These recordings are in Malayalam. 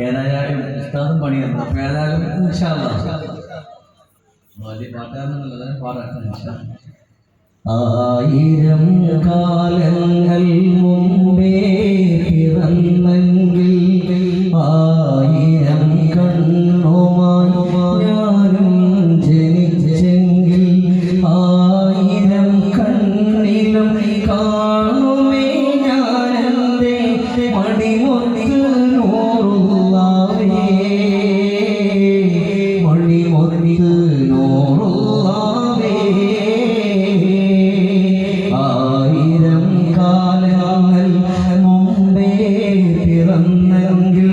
ഏതായാലും ഉസ്താദും പണിയുന്നു അപ്പൊ ഏതായാലും. വലിയ പാട്ടാണെന്നുള്ളത് പാടാം ഇൻഷാ. ആയിരം കാലങ്ങൾ ആയിരം കാലങ്ങൾ മുമ്പേ പിറന്നെങ്കിൽ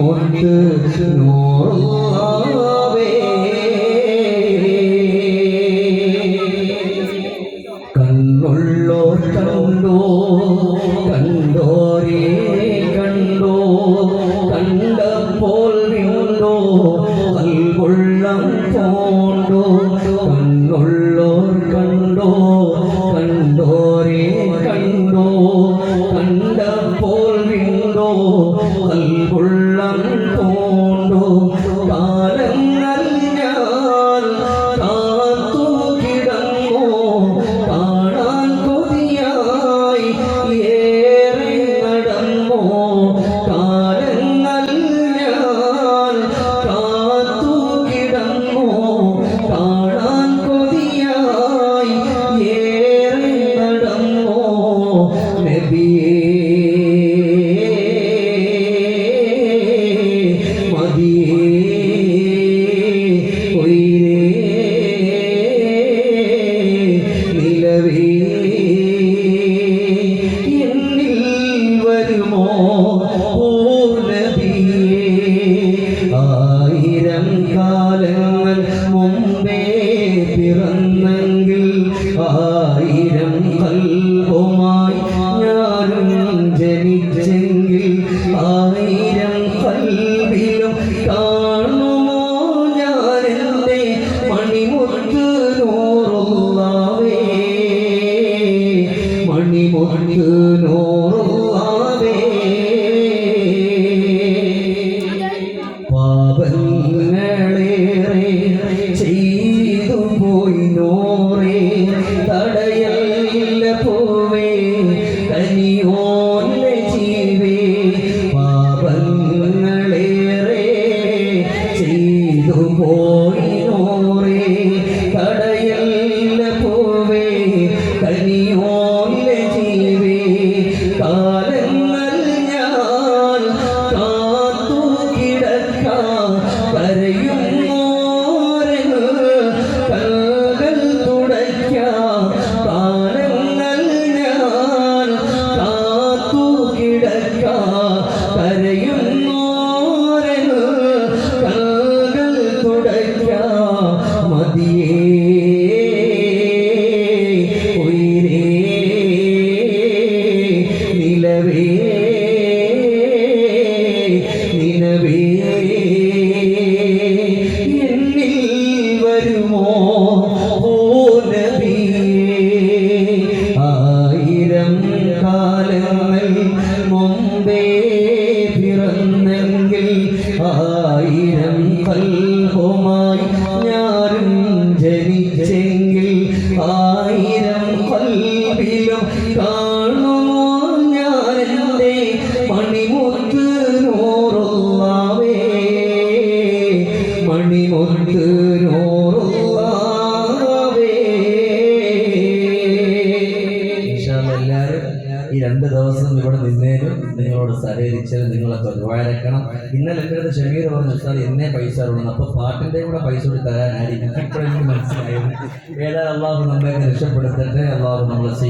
മണിമുത്ത് നൂറുള്ളവേ. കണ്ണുള്ളോ കണ്ടോ കണ്ടോരേ കണ്ടോ കണ്ടപ്പോൾ വീണ്ടോ കൽകൊള്ളം പോണ്ടോ. കണ്ണുള്ളോ കണ്ടോ കണ്ടോരേ കണ്ടോ. ചെയ്തു പോയി നോറേ തടയല്ല പോവേ കനിയോല്ല ജീവേ കാലങ്ങൾ കാലങ്ങൾ രണ്ട് ദിവസം ഇവിടെ നിന്നേനും നിങ്ങളോട് സഹകരിച്ചത് നിങ്ങളൊക്കെ ദ്വാരക്കണം. ഇന്നലെ എന്റെ അടുത്ത് ഷമീർ പറഞ്ഞു സാർ എന്നെ പൈസ കൊടുക്കണം. അപ്പോൾ പാട്ടിന്റെ കൂടെ പൈസ കൂടി തരാനായിരിക്കും. ഇപ്പോഴെനിക്ക് മനസ്സിലായത്. ഏതായാലും അള്ളാഹു നമ്മളെ രക്ഷപ്പെടുത്തട്ടെ? അള്ളാഹു നമ്മളെ ചെയ്യും